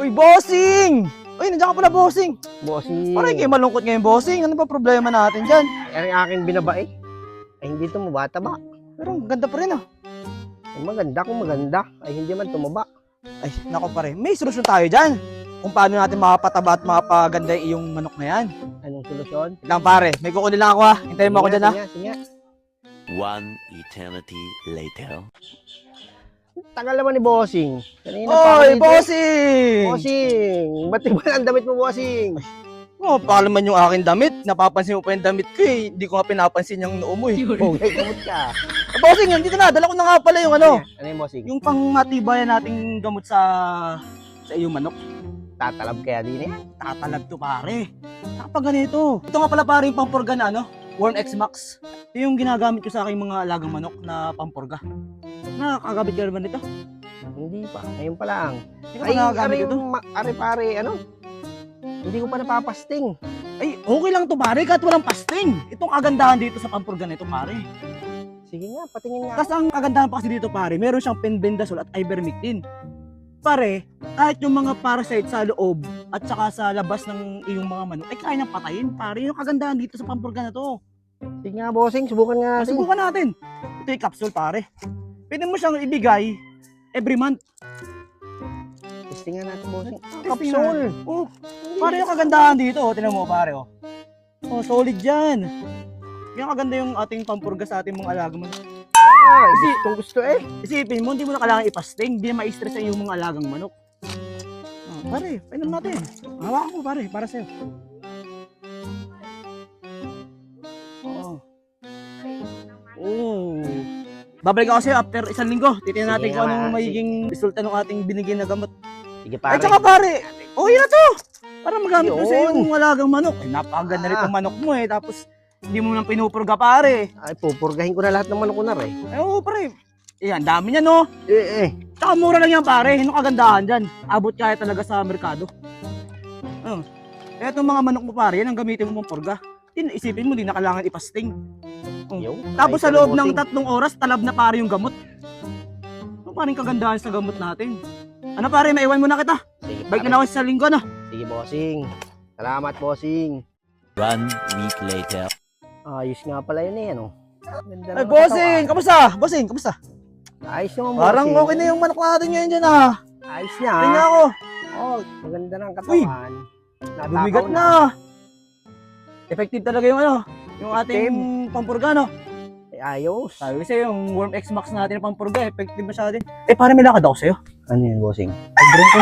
Uy, bossing! Uy, nandiyan ka pala, bossing. Bossing. Parang kayo malungkot ngayon, bossing. Ano ba problema natin dyan? Ay, ang aking binabae. Ay, hindi tumaba ba? Pero ang ganda pa rin, ah. Ay, maganda kung maganda. Ay, hindi man tumaba. Ay, nako pare. May solusyon tayo dyan. Kung paano natin makapataba at makapaganda yung manok na yan. Anong solusyon? Lang, pare. May kukunin lang ako, ha. Hintayin mo ako Sige dyan, ha. nga, sige nga. One eternity later. Tagal naman ni Bossing. Kanina Oy, bossing! Bossing! Ba't di ba ang damit mo, Bossing? Oh, baka naman yung aking damit. Napapansin mo pa yung damit ko, eh. Hindi ko nga pinapansin yung noo mo, eh. Oh, ay, kamot ka. Ah, bossing, yun, dito na. Dala ko na nga pala yung ano. Ano yung Bossing? Yung pang matibayan nating gamot sa sa iyong manok. Tatalab kaya din eh. Tatalag to pare. Saka pag ganito. Ito nga pala pare yung pampurga na ano, Worm X Max. Ito yung ginagamit ko sa aking mga alagang manok na pampurga. Nakakagabit ka naman nito? Hindi pa. Ngayon pa lang. Hindi ka Ay, pa nakagamit ari, ito? pare, ano? Hindi ko pa napapasting. Ay, okay lang to pare, kahit walang pasting. Itong kagandahan dito sa pampurga na ito pare. Sige nga, patingin nga. Tapos ang kagandahan pa kasi dito pare, meron siyang penbendazole at ivermectin. Pare, kahit yung mga parasite sa loob at saka sa labas ng iyong mga manok, ay kaya nang patayin pare. Yung kagandahan dito sa pampurga na to. Sige nga, Bossing. Subukan nga natin. Subukan natin. Ito yung capsule, pare. Pwede mo siyang ibigay every month. Testing nga natin, Bossing. Ah, kapsul. Oh, pare yung kagandahan dito. Oh, tinan mo, pare. Oh, oh solid yan. Yung kaganda yung ating pampurga sa ating mga alaga mo. Ah, Kasi- gustong gusto eh. Isipin mo, hindi mo na kailangan ipasting. Hindi na ma-stress ang iyong mga alagang manok. Oh, pare, painom natin. Hawakan mo, pare, para sa'yo. Babalik ako sa'yo after isang linggo. Titignan natin Sige kung nga, anong sige. magiging resulta ng ating binigay na gamot. Sige, Ay, pare. tsaka pare, okay na to. Para magamit mo sa Yun. iyong alagang manok. Ay, napakaganda Ah. nitong manok mo eh. Tapos, hindi mo nang pinupurga pare. Ay, pupurgahin ko na lahat ng manok ko na rin. Ay, oo pare. Ayan, dami niya no. Eh, eh. Tsaka mura lang yan pare. Yung kagandahan dyan. Abot kaya talaga sa merkado. Uh. Kaya itong mga manok mo pare, yan ang gamitin mo mong purga. Tin, isipin mo, di na kailangan ipasting. Yo, Tapos sa loob ng Bossing. tatlong oras, talab na pare yung gamot. Ano paring kagandahan sa gamot natin? Ano pare, maiwan mo na kita. Sige, pare. na lang ako sa linggo na. Sige, Bossing. Salamat, Bossing. One week later. Ayos nga pala yun eh, ano? Ganda Ay, ng bossing! Kamusta? Bossing, kamusta? Ayos naman, Parang bossing. okay na yung manok natin ngayon dyan ah. Ayos na. Tingnan ako. Oh, maganda ng katawan. Natakaw Bumigat na. Effective talaga yung ano, yung ating pampurga no. Ay, ayos. Sabi ko sa'yo, yung Worm X Max natin na pampurga, effective masyado din. Eh, parang may lakad ako sa'yo. Ano yun, Bossing? Ay, drink ko